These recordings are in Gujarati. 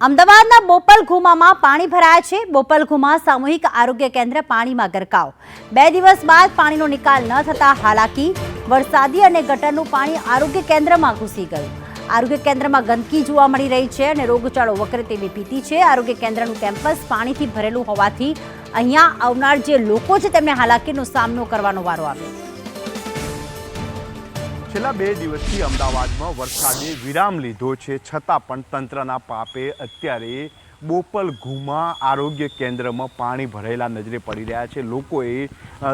અમદાવાદના બોપલઘુમામાં પાણી ભરાયા છે. બોપલઘુમા સામૂહિક આરોગ્ય કેન્દ્ર પાણીમાં ગરકાવ. બે દિવસ બાદ પાણીનો નિકાલ ન થતા હાલાકી, વરસાદી અને ગટરનું પાણી આરોગ્ય કેન્દ્રમાં ઘૂસી ગયું. આરોગ્ય કેન્દ્રમાં ગંદકી જોવા મળી રહી છે અને રોગચાળો વકરે તેવી ભીતિ છે. આરોગ્ય કેન્દ્રનું કેમ્પસ પાણીથી ભરેલું હોવાથી અહીંયા આવનાર જે લોકો છે તેમને હાલાકીનો સામનો કરવાનો વારો આવ્યો. છેલ્લા બે દિવસથી અમદાવાદમાં વરસાદે વિરામ લીધો છે. છતાં પણ તંત્રના પાપે અત્યારે બોપલ ઘુમા આરોગ્ય કેન્દ્રમાં પાણી ભરેલા નજરે પડી રહ્યા છે. લોકોએ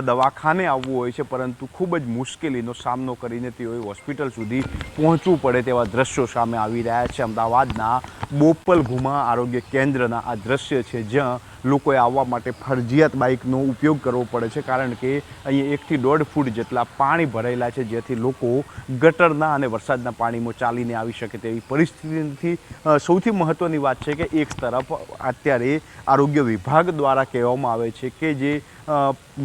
દવાખાને આવવું હોય છે, પરંતુ ખૂબ જ મુશ્કેલીનો સામનો કરીને તેઓએ હોસ્પિટલ સુધી પહોંચવું પડે તેવા દ્રશ્યો સામે આવી રહ્યા છે. અમદાવાદના બોપલ ઘુમા આરોગ્ય કેન્દ્રના આ દ્રશ્ય છે, જ્યાં લોકોએ આવવા માટે ફરજિયાત બાઇકનો ઉપયોગ કરવો પડે છે, કારણ કે અહીં એકથી દોઢ ફૂટ જેટલા પાણી ભરાયેલા છે, જેથી લોકો ગટરના અને વરસાદના પાણીમાં ચાલીને આવી શકે તેવી પરિસ્થિતિથી સૌથી મહત્ત્વની વાત છે કે એક તરફ અત્યારે આરોગ્ય વિભાગ દ્વારા કહેવામાં આવે છે કે જે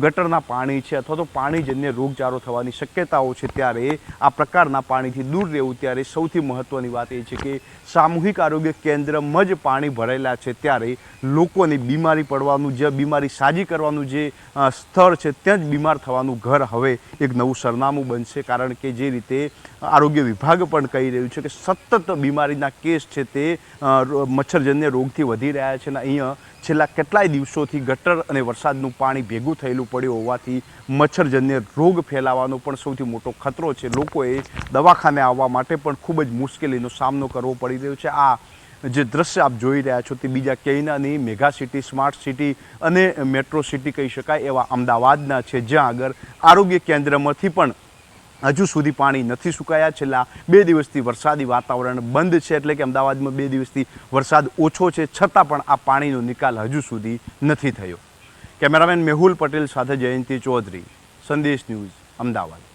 ગટરના પાણી છે અથવા તો પાણીજન્ય રોગચાળો થવાની શક્યતાઓ છે, ત્યારે આ પ્રકારના પાણીથી દૂર રહેવું ત્યારે સૌથી મહત્ત્વની વાત એ છે કે સામૂહિક આરોગ્ય કેન્દ્રમાં જ પાણી ભરેલા છે ત્યારે લોકોની બીમારી પડવાનું જે બીમારી સાજી કરવાનું જે સ્થળ છે ત્યાં જ બીમાર થવાનું ઘર હવે એક નવું સરનામું બનશે. કારણ કે જે રીતે આરોગ્ય વિભાગ પણ કહી રહ્યું છે કે સતત બીમારીના કેસ છે તે મચ્છરજન્ય રોગથી વધી રહ્યા છે અને અહીંયા છેલ્લા કેટલાય દિવસોથી ગટર અને વરસાદનું પાણી ભેગું થયેલું પડ્યું હોવાથી મચ્છરજન્ય રોગ ફેલાવાનો પણ સૌથી મોટો ખતરો છે. લોકોએ દવાખાને આવવા માટે પણ ખૂબ જ મુશ્કેલીનો સામનો કરવો પડી રહ્યો છે. આ જે દ્રશ્ય આપ જોઈ રહ્યા છો તે બીજા ક્યાંયના નહીં મેગા સિટી, સ્માર્ટ સિટી અને મેટ્રો સિટી કહી શકાય એવા અમદાવાદના છે, જ્યાં આગળ આરોગ્ય કેન્દ્રમાંથી પણ હજુ સુધી પાણી નથી સુકાયા. છેલ્લા બે દિવસથી વરસાદી વાતાવરણ બંધ છે, એટલે કે અમદાવાદમાં બે દિવસથી વરસાદ ઓછો છે, છતાં પણ આ પાણીનો નિકાલ હજુ સુધી નથી થયો. કેમેરામેન મેહુલ પટેલ સાથે જયંતિ ચૌધરી, સંદેશ ન્યૂઝ, અમદાવાદ.